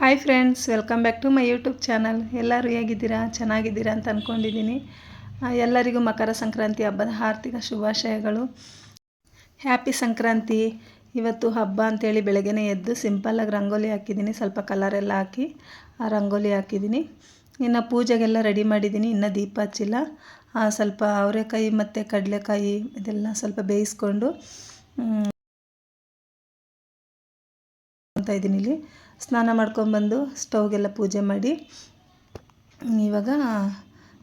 Hi friends welcome back to my YouTube channel ಎಲ್ಲರೂ ಹೇಗಿದ್ದೀರಾ? ಚೆನ್ನಾಗಿದ್ದೀರಾ ಅಂತ ಅಂದ್ಕೊಂಡಿದ್ದೀನಿ ಎಲ್ಲರಿಗೂ ಮಕರ ಸಂಕ್ರಾಂತಿ ಹಬ್ಬದ ಆರ್ಥಿಕ ಶುಭಾಶಯಗಳು. ಹ್ಯಾಪಿ ಸಂಕ್ರಾಂತಿ. ಇವತ್ತು ಹಬ್ಬ ಅಂತೇಳಿ ಬೆಳಗ್ಗೆನೇ ಎದ್ದು ಸಿಂಪಲ್ಲಾಗಿ ರಂಗೋಲಿ ಹಾಕಿದ್ದೀನಿ. ಸ್ವಲ್ಪ ಕಲರೆಲ್ಲ ಹಾಕಿ ಆ ರಂಗೋಲಿ ಹಾಕಿದ್ದೀನಿ. ಇನ್ನು ಪೂಜೆಗೆಲ್ಲ ರೆಡಿ ಮಾಡಿದ್ದೀನಿ. ಇನ್ನೂ ದೀಪ ಹಚ್ಚಿಲ್ಲ. ಸ್ವಲ್ಪ ಅವರೆಕಾಯಿ ಮತ್ತು ಕಡಲೆಕಾಯಿ ಇದೆಲ್ಲ ಸ್ವಲ್ಪ ಬೇಯಿಸ್ಕೊಂಡು ಮ್, ಇದ್ದೀನಿ ಇಲ್ಲಿ. ಸ್ನಾನ ಮಾಡ್ಕೊಂಬಂದು ಸ್ಟವ್ಗೆಲ್ಲ ಪೂಜೆ ಮಾಡಿ ಇವಾಗ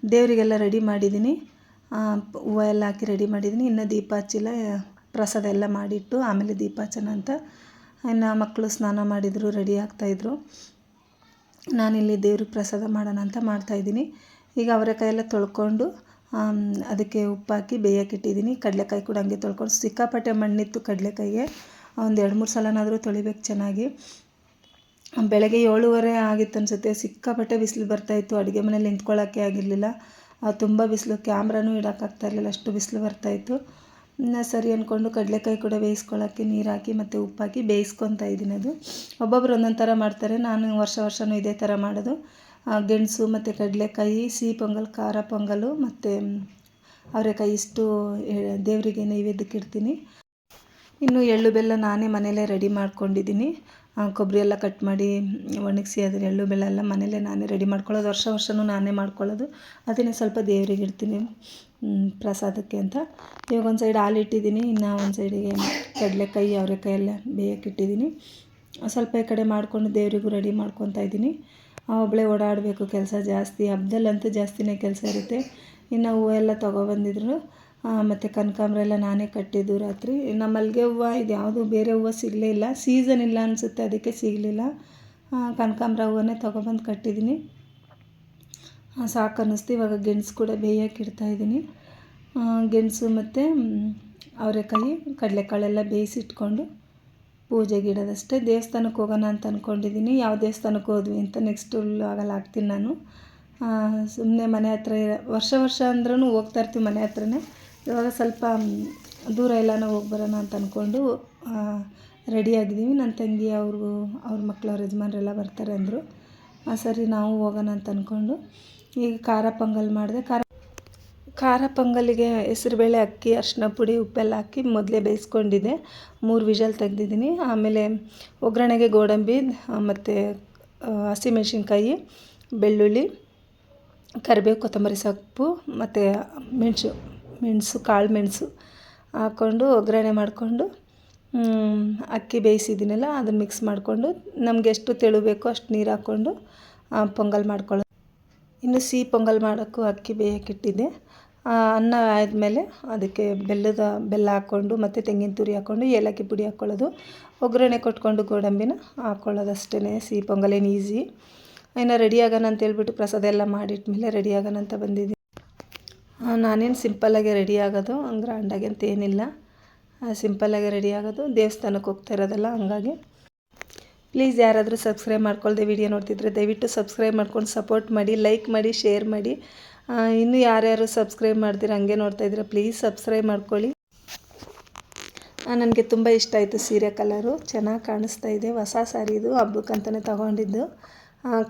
ದೇವರಿಗೆಲ್ಲ ರೆಡಿ ಮಾಡಿದ್ದೀನಿ. ಹೂವು ಎಲ್ಲ ಹಾಕಿ ರೆಡಿ ಮಾಡಿದ್ದೀನಿ. ಇನ್ನು ದೀಪ ಹಚ್ಚಿಲ್ಲ ಪ್ರಸಾದ ಎಲ್ಲ ಮಾಡಿಟ್ಟು ಆಮೇಲೆ ದೀಪ ಹಚ್ಚೋಣ ಅಂತ ಇನ್ನು ಮಕ್ಕಳು ಸ್ನಾನ ಮಾಡಿದರು ರೆಡಿ ಆಗ್ತಾಯಿದ್ರು ನಾನಿಲ್ಲಿ ದೇವ್ರಿಗೆ ಪ್ರಸಾದ ಮಾಡೋಣ ಅಂತ ಮಾಡ್ತಾಯಿದ್ದೀನಿ ಈಗ ಅವರ ಎಲ್ಲ ತೊಳ್ಕೊಂಡು ಅದಕ್ಕೆ ಉಪ್ಪು ಹಾಕಿ ಬೇಯಕ್ಕಿಟ್ಟಿದ್ದೀನಿ ಕಡಲೆಕಾಯಿ ಕೂಡ ಹಂಗೆ ತೊಳ್ಕೊಂಡು ಸಿಕ್ಕಾಪಟ್ಟೆ ಮಣ್ಣಿತ್ತು ಕಡಲೆಕಾಯಿಗೆ. ಒಂದು ಎರಡು ಮೂರು ಸಲನಾದರೂ ತೊಳಿಬೇಕು ಚೆನ್ನಾಗಿ. ಬೆಳಗ್ಗೆ ಏಳುವರೆ ಆಗಿತ್ತು ಅನಿಸುತ್ತೆ. ಸಿಕ್ಕಾಪಟ್ಟೆ ಬಿಸಿಲು ಬರ್ತಾಯಿತ್ತು ಅಡುಗೆ ಮನೇಲಿ ನಿಂತ್ಕೊಳ್ಳೋಕ್ಕೆ ಆಗಿರಲಿಲ್ಲ. ತುಂಬ ಬಿಸಿಲು. ಕ್ಯಾಮ್ರಾನೂ ಇಡೋಕ್ಕಾಗ್ತಾ ಇರಲಿಲ್ಲ. ಅಷ್ಟು ಬಿಸಿಲು ಬರ್ತಾಯಿತ್ತು ಸರಿ ಅಂದ್ಕೊಂಡು ಕಡಲೆಕಾಯಿ ಕೂಡ ಬೇಯಿಸ್ಕೊಳ್ಳೋಕ್ಕೆ ನೀರು ಹಾಕಿ ಮತ್ತು ಉಪ್ಪಾಕಿ ಬೇಯಿಸ್ಕೊತಾ ಇದ್ದೀನಿ ಅದು. ಒಬ್ಬೊಬ್ರು ಒಂದೊಂದು ಥರ ಮಾಡ್ತಾರೆ. ನಾನು ವರ್ಷ ವರ್ಷವೂ ಇದೇ ಥರ ಮಾಡೋದು. ಗೆಣಸು ಮತ್ತು ಕಡಲೆಕಾಯಿ, ಸಿಹಿ ಪೊಂಗಲ್, ಖಾರ ಪೊಂಗಲು ಮತ್ತು ಅವರೆಕಾಯಿ ಇಷ್ಟು ದೇವರಿಗೆ ನೈವೇದ್ಯಕ್ಕೆ ಇಡ್ತೀನಿ. ಇನ್ನು ಎಳ್ಳು ಬೆಲ್ಲ ನಾನೇ ಮನೇಲೇ ರೆಡಿ ಮಾಡ್ಕೊಂಡಿದ್ದೀನಿ. ಕೊಬ್ಬರಿ ಎಲ್ಲ ಕಟ್ ಮಾಡಿ ಒಣಗಿಸಿ ಅದರ ಎಳ್ಳು ಬೆಲ್ಲ ಎಲ್ಲ ಮನೇಲೇ ನಾನೇ ರೆಡಿ ಮಾಡ್ಕೊಳ್ಳೋದು. ವರ್ಷ ವರ್ಷವೂ ನಾನೇ ಮಾಡ್ಕೊಳ್ಳೋದು. ಅದನ್ನೇ ಸ್ವಲ್ಪ ದೇವರಿಗೆ ಇಡ್ತೀನಿ ಪ್ರಸಾದಕ್ಕೆ ಅಂತ. ಇವಾಗ ಒಂದು ಸೈಡ್ ಹಾಲು ಇಟ್ಟಿದ್ದೀನಿ, ಇನ್ನು ಒಂದು ಸೈಡಿಗೆ ಕಡಲೆಕಾಯಿ, ಅವರೆಕಾಯಿ ಎಲ್ಲ ಬೇಯಕ್ಕೆ ಇಟ್ಟಿದ್ದೀನಿ. ಸ್ವಲ್ಪ ಈ ಕಡೆ ಮಾಡಿಕೊಂಡು ದೇವರಿಗೂ ರೆಡಿ ಮಾಡ್ಕೊತಾ ಇದ್ದೀನಿ. ಒಬ್ಬಳೇ ಓಡಾಡಬೇಕು, ಕೆಲಸ ಜಾಸ್ತಿ. ಹಬ್ದಲ್ಲಂತೂ ಜಾಸ್ತಿನೇ ಕೆಲಸ ಇರುತ್ತೆ. ಇನ್ನು ಹೂವು ಎಲ್ಲ ತೊಗೊಬಂದಿದ್ರು ಮತ್ತು ಕನಕಾಂಬ್ರ ಎಲ್ಲ ನಾನೇ ಕಟ್ಟಿದ್ದು ರಾತ್ರಿ. ನಮ್ಮ ಮಲ್ಲಿಗೆ ಹೂವು ಇದು ಯಾವುದು ಬೇರೆ ಹೂವು ಸಿಗಲೇ ಇಲ್ಲ. ಸೀಸನ್ ಇಲ್ಲ ಅನಿಸುತ್ತೆ, ಅದಕ್ಕೆ ಸಿಗಲಿಲ್ಲ. ಕನಕಾಂಬ್ರ ಹೂವನ್ನೇ ತೊಗೊಬಂದು ಕಟ್ಟಿದ್ದೀನಿ. ಸಾಕು ಅನ್ನಿಸ್ತು ಇವಾಗ ಗೆಣಸು ಕೂಡ ಬೇಯಕ್ಕೆ ಇಡ್ತಾಯಿದ್ದೀನಿ ಗೆಣಸು ಮತ್ತು ಅವರೆಕಾಯಿ, ಕಡಲೆಕಾಳೆಲ್ಲ ಬೇಯಿಸಿಟ್ಕೊಂಡು ಪೂಜೆಗೆ ಇಡೋದಷ್ಟೇ ದೇವಸ್ಥಾನಕ್ಕೆ ಹೋಗೋಣ ಅಂತ ಅಂದ್ಕೊಂಡಿದ್ದೀನಿ ಯಾವ ದೇವಸ್ಥಾನಕ್ಕೆ ಹೋದ್ವಿ ಅಂತ ನೆಕ್ಸ್ಟ್ ಆಗಲ್ಲ, ಹಾಕ್ತೀನಿ ನಾನು. ಸುಮ್ಮನೆ ಮನೆ ಹತ್ರ ವರ್ಷ ವರ್ಷ ಅಂದ್ರೂ ಹೋಗ್ತಾ ಮನೆ ಹತ್ರನೇ. ಇವಾಗ ಸ್ವಲ್ಪ ದೂರ ಎಲ್ಲನೂ ಹೋಗಿ ಬರೋಣ ಅಂತ ಅಂದ್ಕೊಂಡು ರೆಡಿಯಾಗಿದ್ದೀವಿ ನನ್ನ ತಂಗಿ ಅವ್ರಿಗೂ, ಅವ್ರ ಮಕ್ಕಳು ಅವ್ರ ಯಜಮಾನ್ರೆಲ್ಲ ಬರ್ತಾರೆ ಅಂದರು. ಸರಿ ನಾವು ಹೋಗೋಣ ಅಂತ ಅಂದ್ಕೊಂಡು ಈಗ ಖಾರ ಪೊಂಗಲ್ ಮಾಡಿದೆ. ಖಾರ ಖಾರ ಪೊಂಗಲಿಗೆ ಹೆಸರುಬೇಳೆ ಅಕ್ಕಿ ಅರಿಶಿನ ಪುಡಿ, ಉಪ್ಪೆಲ್ಲ ಹಾಕಿ ಮೊದಲೇ ಬೇಯಿಸ್ಕೊಂಡಿದ್ದೆ. ಮೂರು ವಿಷಲ್ ತೆಗ್ದಿದ್ದೀನಿ. ಆಮೇಲೆ ಒಗ್ಗರಣೆಗೆ ಗೋಡಂಬಿ ಮತ್ತು ಹಸಿಮೆಣ್ಸಿನ್ಕಾಯಿ, ಬೆಳ್ಳುಳ್ಳಿ, ಕರಿಬೇವು, ಕೊತ್ತಂಬರಿ ಸೊಪ್ಪು, ಮತ್ತು ಮೆಣಸು ಮೆಣಸು, ಕಾಳು ಮೆಣಸು ಹಾಕ್ಕೊಂಡು ಒಗ್ಗರಣೆ ಮಾಡಿಕೊಂಡು ಅಕ್ಕಿ ಬೇಯಿಸಿದ್ದೀನಲ್ಲ, ಅದನ್ನು ಮಿಕ್ಸ್ ಮಾಡಿಕೊಂಡು, ನಮ್ಗೆ ಎಷ್ಟು ತೆಳು ಬೇಕೋ ಅಷ್ಟು ನೀರು ಹಾಕ್ಕೊಂಡು ಪೊಂಗಲ್ ಮಾಡ್ಕೊಳ್ಳೋದು. ಇನ್ನು ಸಿಹಿ ಪೊಂಗಲ್ ಮಾಡೋಕ್ಕೂ ಅಕ್ಕಿ ಬೇಯಕ್ಕಿಟ್ಟಿದ್ದೆ ಅನ್ನ ಆದಮೇಲೆ ಅದಕ್ಕೆ ಬೆಲ್ಲದ, ಬೆಲ್ಲ ಹಾಕ್ಕೊಂಡು, ಮತ್ತು ತೆಂಗಿನ ತುರಿ ಹಾಕ್ಕೊಂಡು, ಏಲಕ್ಕಿ ಪುಡಿ ಹಾಕ್ಕೊಳ್ಳೋದು. ಒಗ್ಗರಣೆ ಕೊಟ್ಕೊಂಡು ಗೋಡಂಬಿನ ಹಾಕ್ಕೊಳ್ಳೋದು ಅಷ್ಟೇ ಸಿಹಿ ಪೊಂಗಲ್ ಏನು ಈಸಿ ಇನ್ನು ರೆಡಿ ಅಂತ ಹೇಳ್ಬಿಟ್ಟು ಪ್ರಸಾದ ಎಲ್ಲ ಮಾಡಿಟ್ಮೇಲೆ ರೆಡಿ ಆಗೋಣ ಅಂತ ಬಂದಿದ್ದೀನಿ. ನಾನೇನು ಸಿಂಪಲ್ಲಾಗೆ ರೆಡಿ ಆಗೋದು ಗ್ರ್ಯಾಂಡಾಗಿ ಅಂತ ಏನಿಲ್ಲ. ಸಿಂಪಲ್ಲಾಗೆ ರೆಡಿ ಆಗೋದು. ದೇವಸ್ಥಾನಕ್ಕೆ ಹೋಗ್ತಾ ಇರೋದಲ್ಲ, ಹಂಗಾಗಿ. ಪ್ಲೀಸ್ ಯಾರಾದರೂ ಸಬ್ಸ್ಕ್ರೈಬ್ ಮಾಡ್ಕೊಳ್ದೆ ವಿಡಿಯೋ ನೋಡ್ತಿದ್ರೆ ದಯವಿಟ್ಟು ಸಬ್ಸ್ಕ್ರೈಬ್ ಮಾಡ್ಕೊಂಡು ಸಪೋರ್ಟ್ ಮಾಡಿ, ಲೈಕ್ ಮಾಡಿ, ಶೇರ್ ಮಾಡಿ. ಇನ್ನು ಯಾರ್ಯಾರು ಸಬ್ಸ್ಕ್ರೈಬ್ ಮಾಡ್ತೀರ ಹಂಗೆ ನೋಡ್ತಾ ಇದ್ದೀರಾ ಪ್ಲೀಸ್ ಸಬ್ಸ್ಕ್ರೈಬ್ ಮಾಡ್ಕೊಳ್ಳಿ. ನನಗೆ ತುಂಬ ಇಷ್ಟ ಆಯಿತು ಸೀರೆ ಕಲರು. ಚೆನ್ನಾಗಿ ಕಾಣಿಸ್ತಾ ಇದೆ. ಹೊಸ ಸ್ಯಾರಿ ಇದು ಹಬ್ಬಕ್ಕಂತಲೇ ತೊಗೊಂಡಿದ್ದು.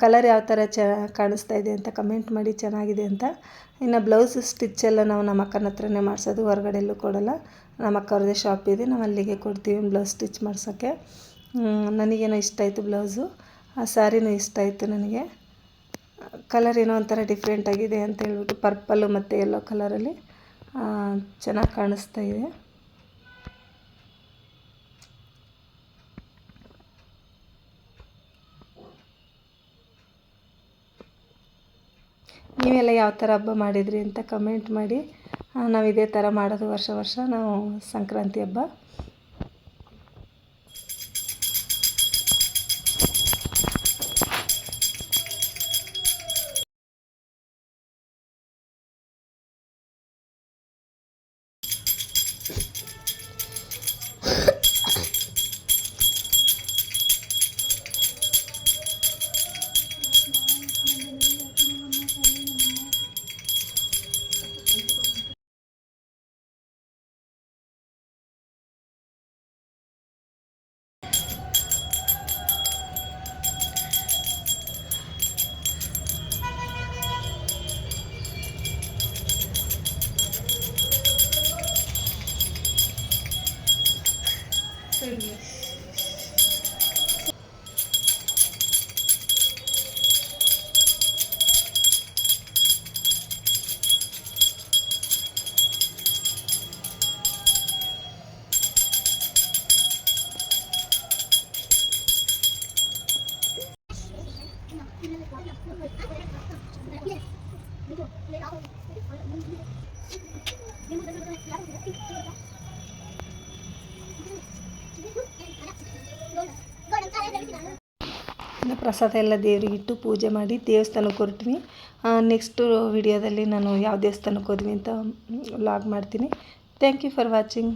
ಕಲರ್ ಯಾವ ಥರ ಚ, ಕಾಣಿಸ್ತಾ ಇದೆ ಅಂತ ಕಮೆಂಟ್ ಮಾಡಿ ಚೆನ್ನಾಗಿದೆ ಅಂತ. ಇನ್ನು ಬ್ಲೌಸ್ ಸ್ಟಿಚ್ ಎಲ್ಲ ನಾವು ನಮ್ಮ ಅಕ್ಕನ ಹತ್ರನೇ ಮಾಡಿಸೋದು. ಹೊರಗಡೆ ಎಲ್ಲೂ ಕೊಡೋಲ್ಲ. ನಮ್ಮ ಅಕ್ಕ ಅವ್ರದ್ದೇ ಶಾಪ್ ಇದೆ. ನಾವು ಅಲ್ಲಿಗೆ ಕೊಡ್ತೀವಿ ಬ್ಲೌಸ್ ಸ್ಟಿಚ್ ಮಾಡ್ಸೋಕ್ಕೆ. ನನಗೇನೋ ಇಷ್ಟ ಆಯಿತು ಬ್ಲೌಸು ಆ ಸ್ಯಾರಿನೂ ಇಷ್ಟ ಆಯಿತು ನನಗೆ. ಕಲರ್ ಏನೋ ಒಂಥರ ಡಿಫ್ರೆಂಟಾಗಿದೆ ಅಂತ ಹೇಳ್ಬಿಟ್ಟು ಪರ್ಪಲ್ಲು ಮತ್ತು ಯೆಲ್ಲೋ ಕಲರಲ್ಲಿ ಚೆನ್ನಾಗಿ ಕಾಣಿಸ್ತಾ ಇದೆ. ನೀವೆಲ್ಲ ಯಾವ ಥರ ಹಬ್ಬ ಮಾಡಿದ್ರಿ ಅಂತ ಕಮೆಂಟ್ ಮಾಡಿ. ನಾವು ಇದೇ ಥರ ಮಾಡೋದು ವರ್ಷ ವರ್ಷ. ನಾವು ಸಂಕ್ರಾಂತಿ ಹಬ್ಬ. এগুলো Thank you. ಪ್ರಸಾದ ಎಲ್ಲ ದೇವರಿಗೆ ಇಟ್ಟು ಪೂಜೆ ಮಾಡಿ ದೇವಸ್ಥಾನಕ್ಕೆ ಹೊರಟ್ವಿ. ನೆಕ್ಸ್ಟು ವಿಡಿಯೋದಲ್ಲಿ ನಾನು ಯಾವ ದೇವಸ್ಥಾನಕ್ಕೆ ಹೋದ್ವಿ ಅಂತ ಲಾಗ್ ಮಾಡ್ತೀನಿ. Thank you for watching